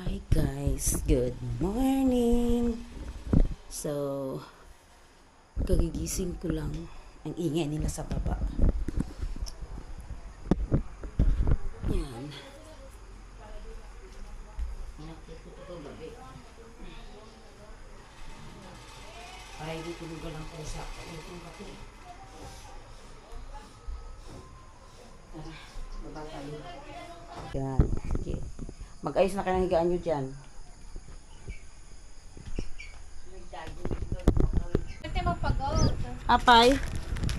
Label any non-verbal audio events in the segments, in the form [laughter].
Hi guys, good morning. So, kagigising ko lang ang ingay nila sa baba. Yan. Ay, di tulog lang po sa itong kape. Tara, baba tayo. Yan. Mag-ayos na kayo ng higaan nyo dyan. Apay.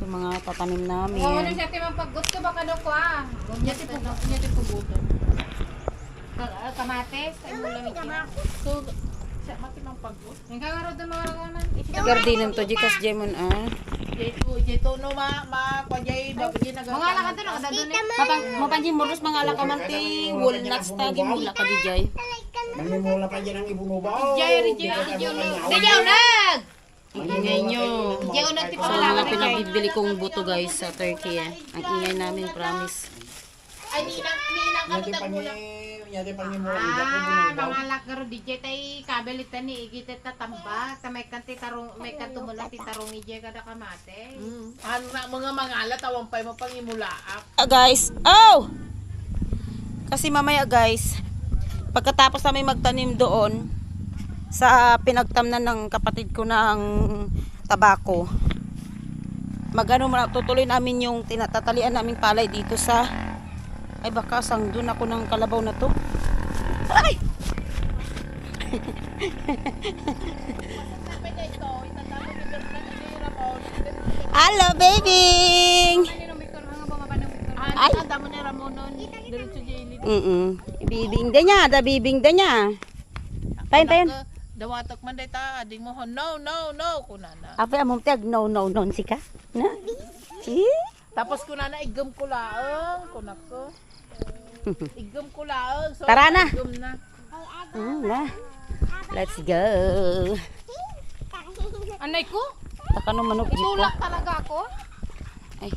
Yung mga tatanim namin. Oo, siya ate magpagot ka baka daw ko ah. Nya ti pugot, nya ti pugotan. Ka- Kamates, ay mo lang. So, siya mati magpagot. Yung kagarod ng mga ragaman. Gardinan to, jikas Jemon ah. Jeto, jeto no ma ma kwajay babaji na Mga alakan to nakadado ni. Mapang, mapanjin mo mga alakamanti, walnuts tagi mula ka dijay. Manimula pa dyan ang ibunubaw. Jay ri jay jay. Diyaw nag. Ingay nyo. Ti So, mga pinabibili kong buto guys sa Turkey ah. Ang ingay namin, promise. Ay ninang ninang ni mo. Ah, mga alakaro di jay tay kabelitan ni igit ta tamba. Ta may kanti tarong may kanto mula ti tarong ije kada kamate. Ano na mga mangala tawang pay mo pangimulaak. Ah, guys. Oh! Kasi mamaya guys, pagkatapos namin magtanim doon sa pinagtamnan ng kapatid ko ng tabako, magano muna tutuloy namin yung tinatatalian naming palay dito sa ay baka sang doon ako ng kalabaw na to. Ay! Hello, baby! Ay. Mm-mm. Bibing da niya, da bibing da niya. Tayin, tayin. Dawatok man ta, ading mo ho, no, no, no, kunana. Apa among tag no no no si ka? Na? Tapos kunana igam ko laang, kunako. Igam ko laang. Tara na. Igam na. Mm, na. Let's go. Anay ko? Taka no manok dito. Tulak talaga ako. Ay.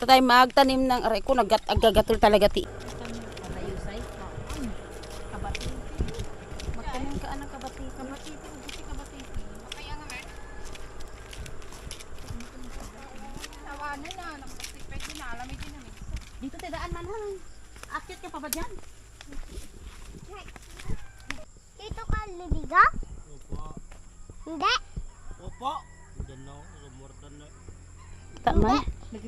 Tatay magtanim ng aray ko nagat agagatol talaga ti. Magtanim ka anak kabati. Kabati ito, kabati, kabati. Kaya nga eh. Tawanan na, nakapagtipid din na, alam din na. Dito tayo daan man. Akit ka pa ba dyan? Dito ka liliga? Hindi. Opo. Diyan na, rumortan na. Tama.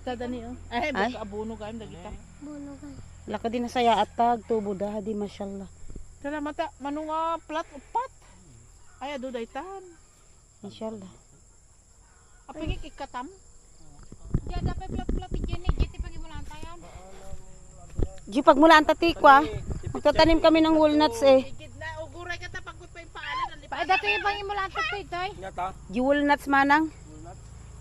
Nakita dani oh. Ay, Ay. baka abuno ka nakita. Bunugan. Laka din na saya atag tubo dah di masyallah. Kala mata manunga plat upat. Ay ado daytan. Insyaallah. Aping ikatam. Diyan dapat plat-plat eh, jeti pagi mo lang tayan. Di pagmulaan tati kwa. Magtatanim kami ng walnuts eh. Uguray ka ta pagkut pa yung paalan ang Pa dati lang tayo, tay. Nyata. Di walnuts manang.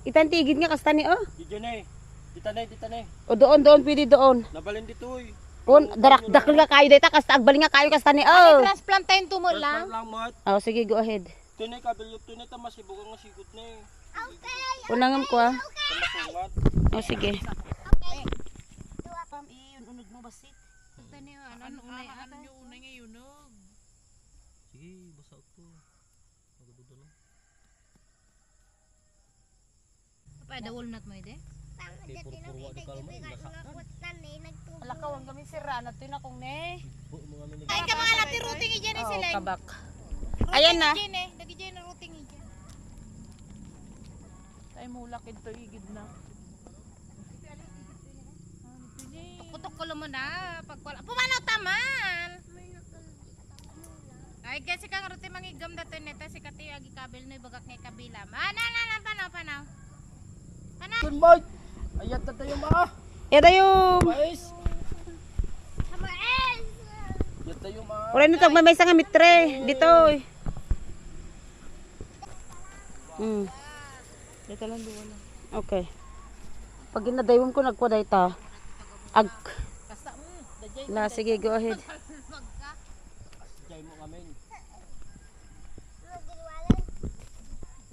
Itan tigid nga kastani oh. Dito na eh. Dito na eh, dito na eh. O doon doon pwede doon. Nabalin dito eh. Kun darak dakil nga kayo data kasta agbaling nga kayo kastani oh. Transplant tayong tumo lang. lang mat. Oh sige go ahead. Tunay kabilyok tunay ta masibog ang sigot na eh. Unangam ko ah. Oh sige. Pam iyon unod mo basit. Tani ano unay ata. Ano unay ngayon no? Sige, basa ko. Magadudo lang. Pa da walnut mo ide. Purpurwa di kalmo. Basa. Alakaw ang gamin sira na to na kong ne. Ay ka mga lati routing iyan Oh sila. kabak. Ayan na. Diyan eh, dagi diyan na routing iyan. Ay mulak ito igid na. Putok ko mo na pag wala. Pumanaw taman. Ay kasi kang routing mangigam dato neta si kati agi kabel no bagak ngay kabila. Mana na na panaw panaw. Panaw. Boy. Ayat ta tayo ma. Eda yung. Mais. Ayat tayo ma. Wala nito may nga mitre dito. Hmm. Dito lang duwa na. Okay. Pag ginadayon ko nagkuday ta. Ag. Dajay La sige go ahead. Jay mo kami.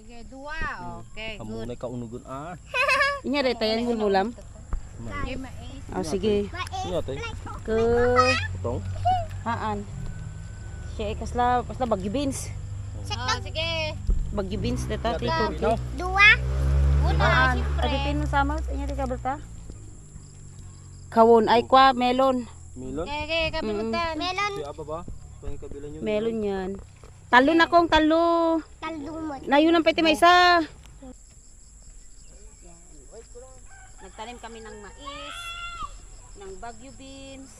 Sige, dua. Okay, Kamu good. na kaunugon ah. [laughs] Inya day tayan hululam. Okay, mais. Oh sige. Ano ate? Ke Itong. haan. Siya, kasla, kasla, bagyo beans. Oh, sige. Bagyo beans, Ikaw, Turkey. Dua. Una, siyempre. aditin mo sama, inya di kabalta. Kawon, ay kwa, melon. Melon. Si Aba ba? Pang kabila nyo. Melon yan. Talo na kong talo. Talumot. Layo ng pwede may isa. Nagtanim kami ng mais, ng bagyo beans.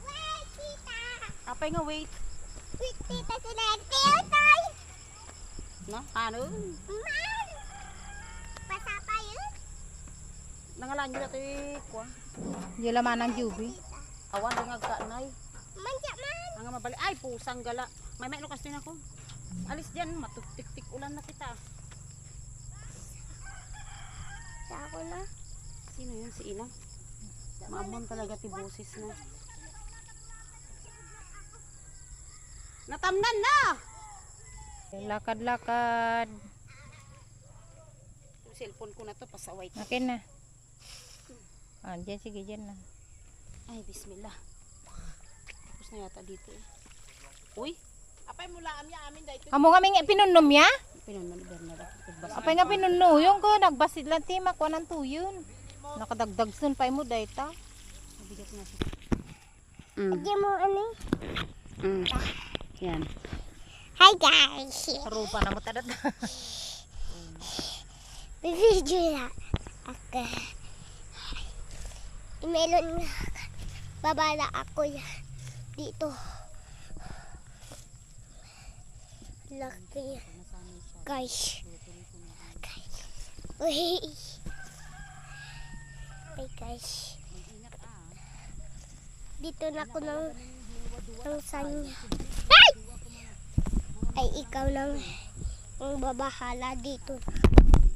Wait, tita. Apay nga wait. Wait, tita sila. Tiyotay. No? Ano? Man. Pasapa yun. Nangalaan nyo na ito eh. Kwa. Di laman ng jubi. Awan ang agkaanay. Manja man. Ang mabali. Ay, pusang gala. May may lukas din ako. Alis dyan, matuktik-tik ulan na kita. Sa ako na. Sino yun? Si Ina? Maamon talaga ti boses na. Natamnan na! Lakad-lakad. Yung cellphone ko na to, pasaway. Akin na. Ah, dyan, sige, dyan na. Ay, bismillah. Na yata dito eh. Uy, Apay mula amya amin dahil Amo kami nga pinunom ya? pinunman ni Bernard. Apay nga pinuno. Yung ko, nagbasid lang ti, makuha ng tuyon. Nakadagdag sun pa mo dahil ta. Mabigat na siya. Mm, mo ano. mm. Yan. Hi guys. Rupa na mo tadat. [laughs] Video na. Ako. Melon nga. Babala ako yan. Dito. Laki. Guys. Guys. Uy. Hey guys. Dito na ako ng ng sanya. Ay! Ay, ikaw nang ang babahala dito.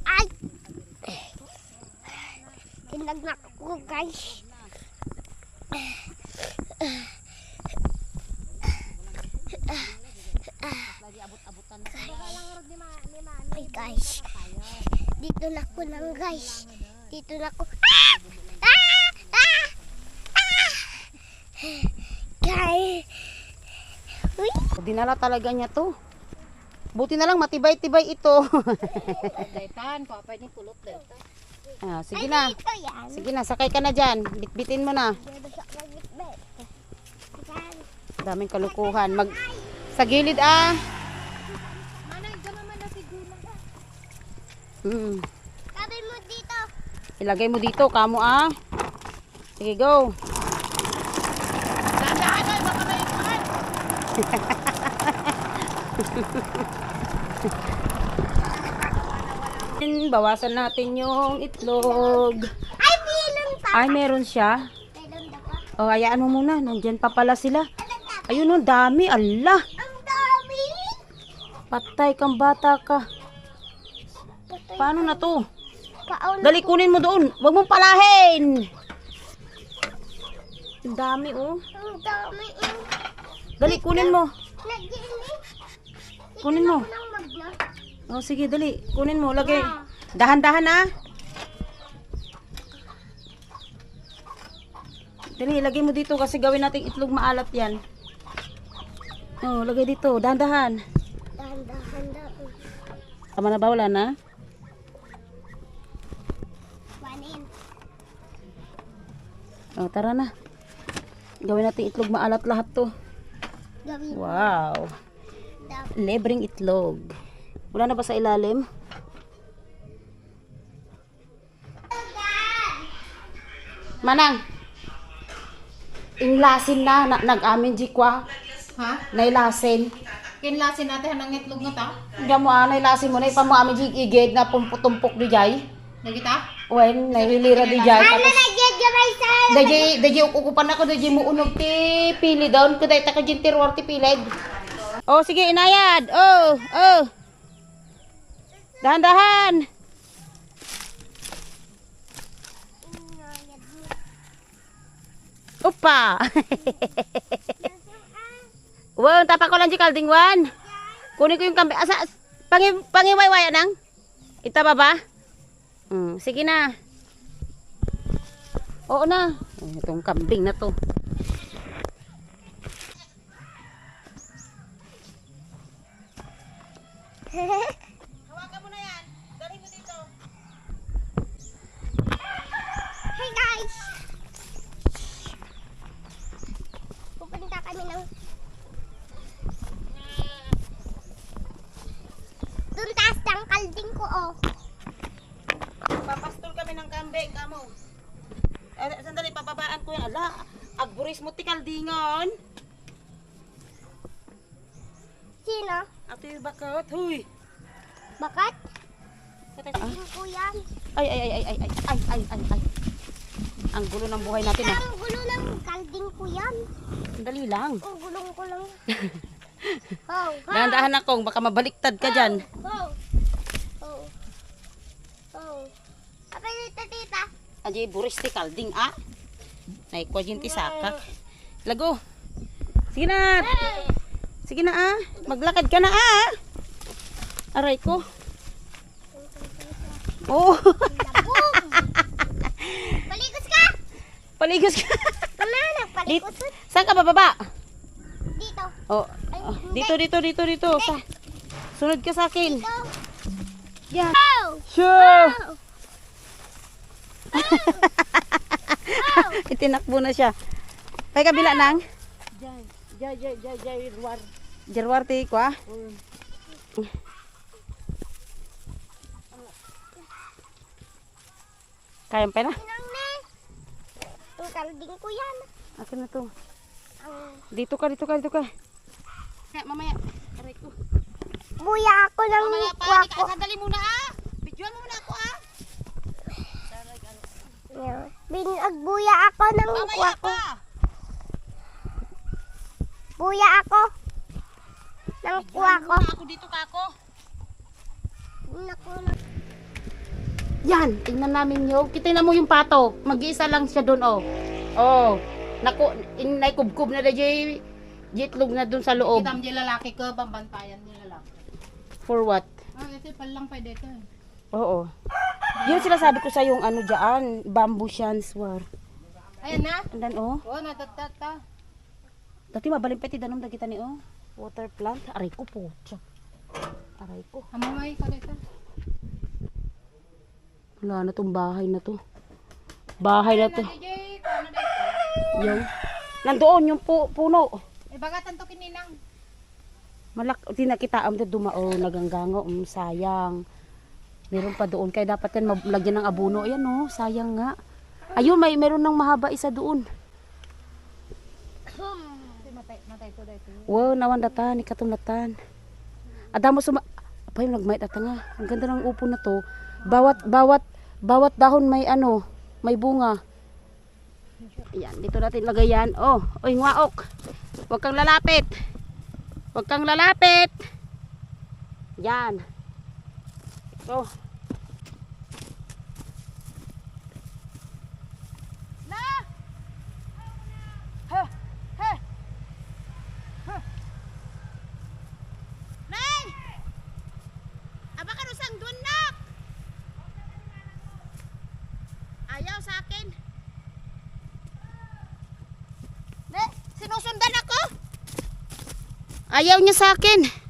Ay! Tinagnak ko guys. Ay guys. Dito na ko lang guys. Dito na ko. Ah! Ah! Ah! Ah! Guys. Uy. Dinala talaga niya to. Buti na lang matibay-tibay ito. Daytan, ko apay ni kulot dayta. ah, sige na. Sige na, sakay ka na dyan. Bitbitin mo na. Daming kalukuhan. Mag sa gilid ah. Manay, gama man na siguro. Mm. Mo dito. Ilagay mo dito, kamo ah. Sige, go. [laughs] Bawasan natin yung itlog. Ay, pilon pa. Ay, meron siya. O, hayaan mo muna. Nandyan pa pala sila. Ayun, ang dami. Allah. Ang dami. Patay kang bata ka. Paano na to? Dali, kunin mo doon. Huwag mong palahin. Ang dami, oh. Ang dami. Ang Dali, kunin mo. Kunin mo. Oh, sige, dali. Kunin mo. Lagay. Dahan-dahan, ah. Dali, lagay mo dito kasi gawin natin itlog maalat yan. Oh, lagay dito. Dahan-dahan. Dahan, dahan, dahan. Tama na ba? Wala na? Oh, tara na. Gawin natin itlog maalat lahat to. Wow. Libreng itlog. Wala na ba sa ilalim? Manang. Inglasin na, na nag-amin di kwa. Ha? Nailasin. Kinlasin natin hanang itlog nga ta. Diyan mo ah, nailasin mo na ipa mo amin di igid na pumputumpok di jay. Nagita? Wen, nahilira di jay. Ano Tapos, nagyagabay sa daji, daji ukukupan ako, daji mo unog ti pili down. Kuday ta ka dyan tiruar ti pilid. Oh, sige, inayad. Oh, oh. Dahan-dahan. Upa. [laughs] wow, tapa ko lang di kalding wan. Kunin ko yung kambi. Asa, pangi, pangiwaywaya nang? Ita ba ba? Mm, sige na. Oo na. Itong kambing na to. Hawakan mo na yan. Dali mo dito. Hey guys! Pupunta kami ng... Doon taas ng kalding ko oh. Papastol kami ng kambing, kamo. Eh, sandali, papabaan ko yan. Ala, agburis mo tikal dingon. Sino? Ate bakot, huy. Bakat? Ah. Ko yan. Ay, ay, ay, ay, ay, ay, ay, ay, ay, ay. Ang gulo ng buhay natin ah. Ang gulo ng kalding ko yan. Sandali lang. Ang gulong ko lang. [laughs] Oh, ha? Dahan-dahan akong, baka mabaliktad ka dyan. Oh. Oh. Oh. Apa dito, tita? Aji buris ti kalding ah. Naikwa dyan ti sakak. Lago. Sige na. Sige na ah. Maglakad ka na ah. Aray ko. Oh! [laughs] Paligos ka! paligos ka. Kamana, paligos. Saan ka bababa? Dito. Oh, oh, dito, dito, dito, dito. Sa, sunod ka sa akin. Dito. Yan. Oh! Sure. Oh! [laughs] Itinakbo na siya. Kay kabila nang. Jay, jay, jay, jay, jay, war. Jerwarte ko ah. Kaya pa na. Ang kalding ko yan. Akin na to. Dito ka, dito ka, dito ka. Kaya mamaya. Aray ko. buya ako ng Mamaya pa, ko. sandali muna ah. Bidyoan mo muna ako. Binagbuya ako ng kuwa Mamaya ko. Buya ako. Ng kuwa ko. Ako dito ka ako. Naku, Yan, tingnan namin yung, kita na mo yung pato. Mag-iisa lang siya doon, oh. Oh, naku, in, naikubkub na na jay, jitlog na doon sa loob. Kita mo yung lalaki ko, bambantayan yung lalaki. For what? Ah, ito palang pwede ito eh. Oo. Yun sila sabi ko sa yung ano dyan, bamboo shanswar. Ayan na. Andan, oh. Oh, natatata. Dati mabaling peti danom dagita ni, oh. Water plant. Aray ko po. Aray ko. Amamay ka dito. Wala na tong bahay na to. Bahay na to. Ano? Yung, nandoon yung pu puno. Eh, baga tanto kininang. Malak, di nakita am dumao naganggango, um, sayang. Meron pa doon kaya dapat yan maglagyan ng abono. Ayan oh, sayang nga. Ayun, may meron ng mahaba isa doon. Wow, nawan data ni katunatan. Adamo suma Apay nagmay data nga. Ang ganda ng upo na to. Bawat bawat bawat dahon may ano, may bunga. Ayan, dito natin lagay yan. Oh, oy ngwaok. Huwag kang lalapit. Huwag kang lalapit. Yan. Oh. Na! Ha! Ha! Nay! Aba ka sang doon nak! Ayaw sa akin. Ne, sinusundan ako. Ayaw niya sa akin.